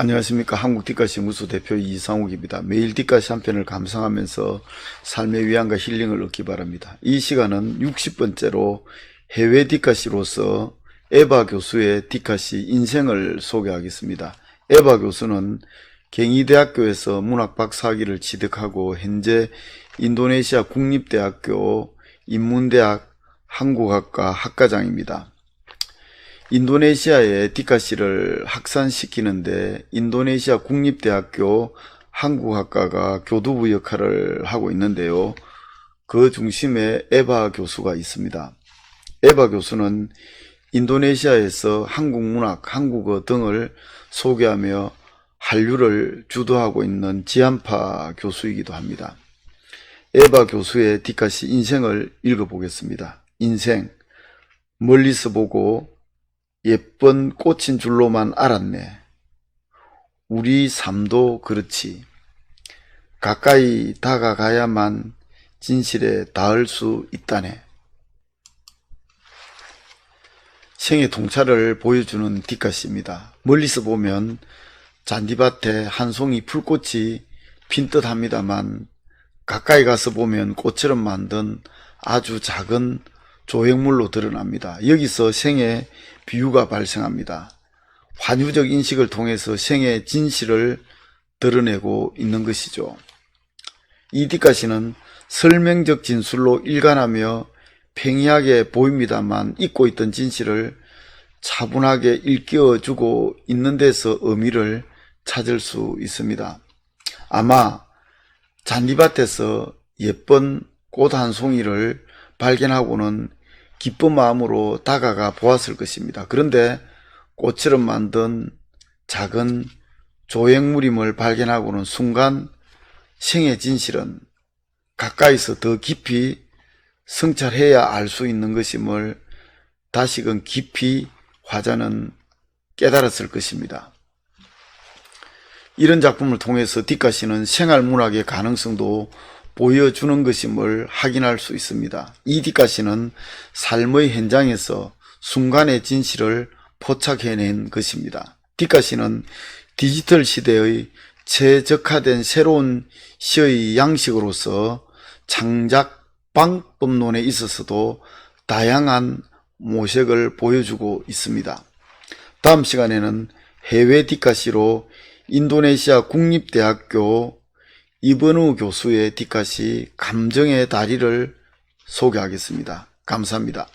안녕하십니까. 한국 뒷가시 무수 대표 이상욱입니다. 매일 뒷가시 한 편을 감상하면서 삶의 위안과 힐링을 얻기 바랍니다. 이 시간은 60번째로 해외 뒷가시로서 에바 교수의 뒷가시 인생을 소개하겠습니다. 에바 교수는 갱이대학교에서 문학박사학위를 취득하고 현재 인도네시아 국립대학교 인문대학 한국학과 학과장입니다. 인도네시아의 디카시를 확산시키는데 인도네시아 국립대학교 한국학과가 교두부 역할을 하고 있는데요. 그 중심에 에바 교수가 있습니다. 에바 교수는 인도네시아에서 한국 문학, 한국어 등을 소개하며 한류를 주도하고 있는 지안파 교수이기도 합니다. 에바 교수의 디카시 인생을 읽어보겠습니다. 인생, 멀리서 보고 예쁜 꽃인 줄로만 알았네. 우리 삶도 그렇지. 가까이 다가가야만 진실에 닿을 수 있다네. 생의 통찰을 보여주는 뒷가시입니다. 멀리서 보면 잔디밭에 한 송이 풀꽃이 핀 듯 합니다만 가까이 가서 보면 꽃처럼 만든 아주 작은 조형물로 드러납니다. 여기서 생의 비유가 발생합니다. 환유적 인식을 통해서 생의 진실을 드러내고 있는 것이죠. 이 뒷가시는 설명적 진술로 일관하며 팽이하게 보입니다만 잊고 있던 진실을 차분하게 일깨워주고 있는 데서 의미를 찾을 수 있습니다. 아마 잔디밭에서 예쁜 꽃 한 송이를 발견하고는 기쁜 마음으로 다가가 보았을 것입니다. 그런데 꽃처럼 만든 작은 조형물임을 발견하고는 순간 생의 진실은 가까이서 더 깊이 성찰해야 알 수 있는 것임을 다시금 깊이 화자는 깨달았을 것입니다. 이런 작품을 통해서 뒷가시는 생활 문학의 가능성도 보여주는 것임을 확인할 수 있습니다. 이 뒷가시는 삶의 현장에서 순간의 진실을 포착해낸 것입니다. 뒷가시는 디지털 시대의 최적화된 새로운 시의 양식으로서 창작 방법론에 있어서도 다양한 모색을 보여주고 있습니다. 다음 시간에는 해외 뒷가시로 인도네시아 국립대학교 이번우 교수의 뒷가시 감정의 다리를 소개하겠습니다. 감사합니다.